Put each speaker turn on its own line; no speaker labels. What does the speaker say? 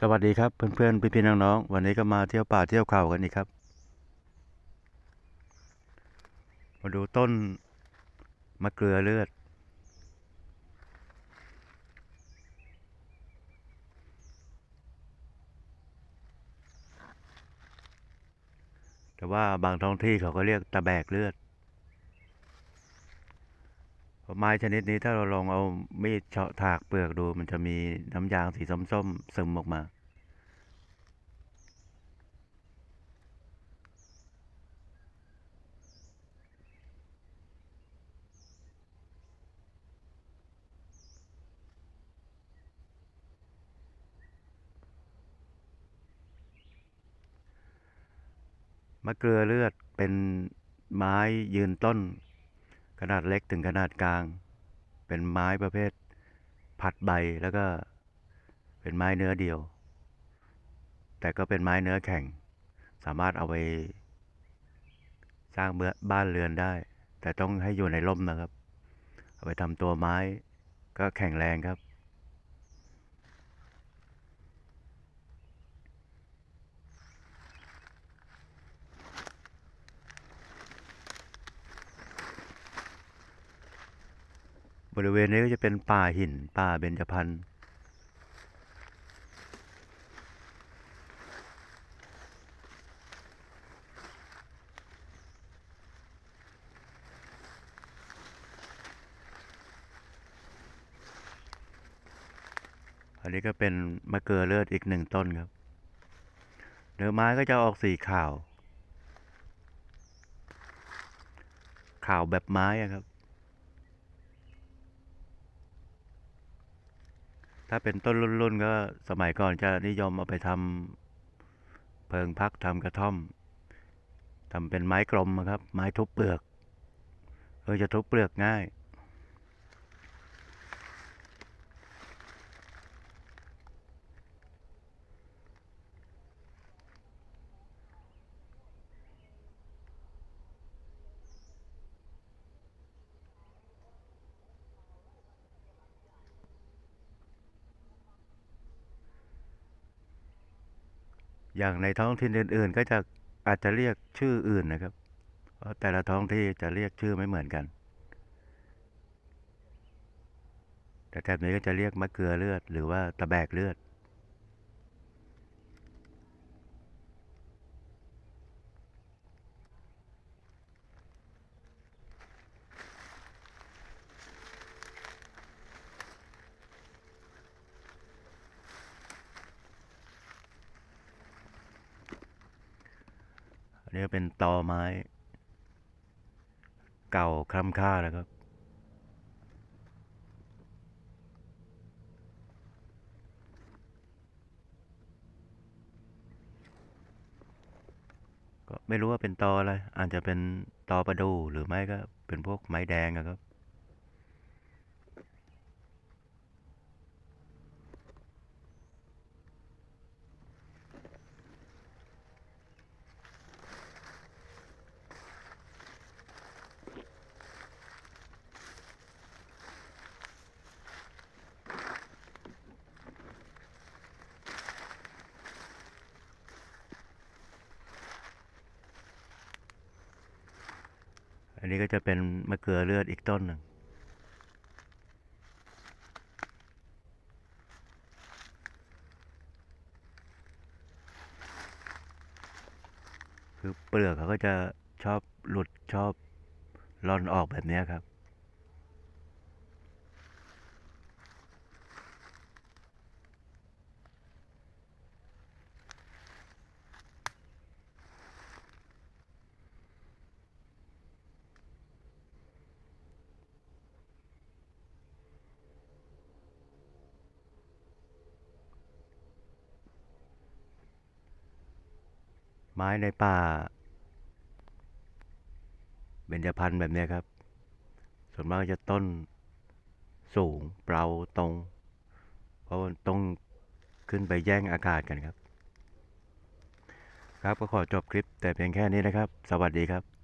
สวัสดีครับเพื่อนๆพี่ๆน้องๆวันนี้ก็มาเที่ยวป่าเที่ยวเขากันอีกครับ มาดูต้นมะเกลือเลือด แต่ว่าบางท้องที่เขาก็เรียกตะแบกเลือด ไม้ชนิดนี้ถ้าเราลองเอามีดเฉาะถากเปลือกดู มันจะมีน้ำยางสีส้มๆซึมออกมามะเกลือเลือดเป็นไม้ยืนต้น ขนาดเล็กถึงขนาดกลาง เป็นไม้ประเภท ผัดใบแล้วก็เป็นไม้เนื้อเดียว แต่ก็เป็นไม้เนื้อแข็ง สามารถเอาไป สร้างเมื่อบ้านเรือนได้ แต่ต้องให้อยู่ในร่มนะครับ เอาไปทำตัวไม้ก็แข็งแรงครับ บริเวณนี้ก็จะเป็นป่าหินป่าเบญจพรรณอันนี้ก็เป็นมะเกลือเลือดอีกหนึ่งต้นครับ เนื้อไม้ก็จะออกสีขาว ขาวแบบไม้ครับ ถ้าเป็นต้นรุ่นๆก็สมัยก่อนจะนิยมเอาไปทำเพิงพักทำกระท่อมทำเป็นไม้กลมครับ ไม้ทุบเปลือกเออจะทุบเปลือกง่าย อย่างในท้องถิ่นอื่น ๆ ก็จะอาจจะเรียกชื่ออื่นนะครับ เพราะแต่ละท้องที่จะเรียกชื่อไม่เหมือนกัน แต่แถบนี้ก็จะเรียกมะเกลือเลือด หรือว่าตะแบกเลือด อันนี้เป็นตอไม้ เก่าคล้ำค่านะครับ ก็ไม่รู้ว่าเป็นตออะไร อาจจะเป็นตอประดูหรือไม่ก็เป็นพวกไม้แดงนะครับ อันนี้ก็จะเป็นมะเกลือเลือดอีกต้นหนึ่ง คือเปลือกเขาก็จะชอบหลุดชอบร่อนออกแบบนี้ครับ ไม้ในป่าเบญจพรรณแบบนี้ครับ ส่วนมากจะต้นสูงเปล่าตรง เพราะมันต้องขึ้นไปแย่งอากาศกันครับ ครับก็ขอจบคลิปแต่เพียงแค่นี้นะครับ สวัสดีครับ